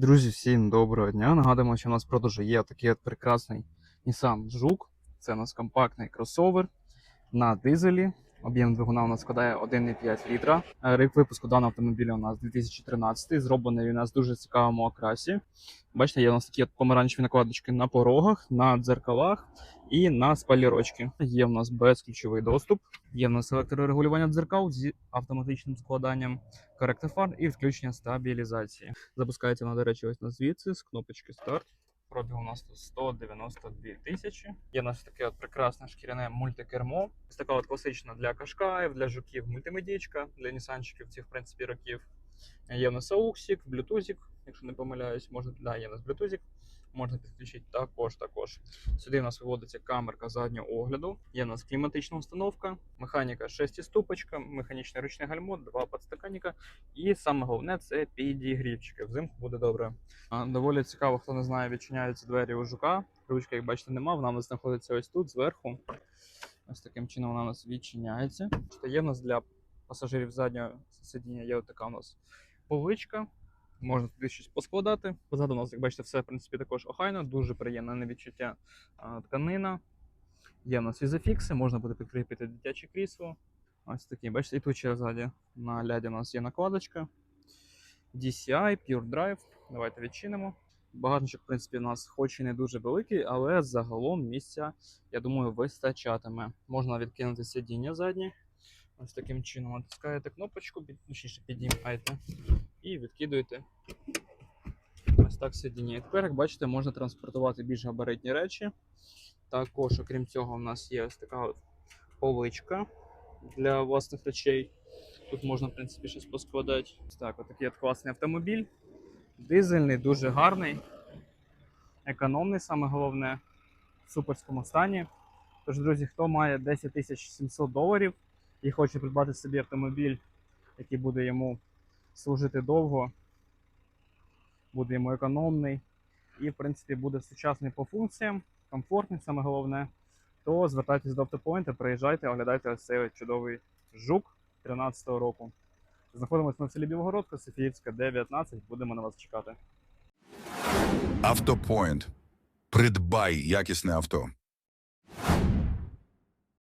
Друзі, всім доброго дня. Нагадуємо, що у нас в продажу є такий от прекрасний Nissan Жук. Це у нас компактний кросовер на дизелі. Об'єм двигуна у нас складає 1,5 літра. Е, Рік випуску даного автомобіля у нас 2013. Зроблений у нас в дуже цікавому окрасі. Бачите, є у нас такі помаранчеві накладочки на порогах, на дзеркалах і на спалірочки. Є у нас безключовий доступ. Є у нас електрорегулювання дзеркал з автоматичним складанням, коректор фар і включення стабілізації. Запускається вона, до речі, ось на звідси з кнопочки старт. Пробіг у нас тут 192 тисячі. Є у нас таке от прекрасне шкіряне мультикермо. Ось така от класична для кашкаїв, для жуків мультимедічка, для нісанчиків цих, в принципі, років. Є у нас ауксік, блютузик, якщо не помиляюсь, можна, да, є у нас блютузик. Можна підключити також, також. Сюди у нас виводиться камерка заднього огляду. Є у нас кліматична установка, механіка 6 ступочка, механічне ручне гальмо, два подстаканника. І саме головне це підігрівчики. Взимку буде добре. Доволі цікаво, хто не знає, відчиняються двері у жука. Ручки, як бачите, нема. Вона у нас знаходиться ось тут, зверху. Ось таким чином вона у нас відчиняється. Є в нас для пасажирів заднього сидіння, є така у нас поличка. Можна туди щось поскладати. Позаду у нас, як бачите, все в принципі також охайно, дуже приємне відчуття тканина. Є у нас ізофікси, можна буде підкріпити дитяче крісло. Ось такі, бачите, і тут ще ззаді на ляді у нас є накладочка. DCI, Pure Drive. Давайте відчинимо. Багажничок, в принципі, у нас хоч і не дуже великий, але загалом місця, я думаю, вистачатиме. Можна відкинути сидіння заднє. Ось таким чином натискаєте кнопочку, точніше піднімаєте і відкидуєте. Ось так сидіння. Тепер, як бачите, можна транспортувати більш габаритні речі. Також, окрім цього, у нас є ось така от поличка для власних речей. Тут можна, в принципі, щось поскладати. Ось так, отакий от класний автомобіль. Дизельний, дуже гарний, економний, саме головне, в суперському стані. Тож, друзі, хто має 10 700 доларів і хоче придбати собі автомобіль, який буде йому служити довго, буде йому економний і, в принципі, буде сучасний по функціям, комфортний, саме головне, то звертайтесь до автопоінта, приїжджайте, оглядайте ось цей чудовий жук 13-го року. Знаходимося на селі Білогородка, Софіївська, 19. Будемо на вас чекати. Автопоінт. Придбай якісне авто.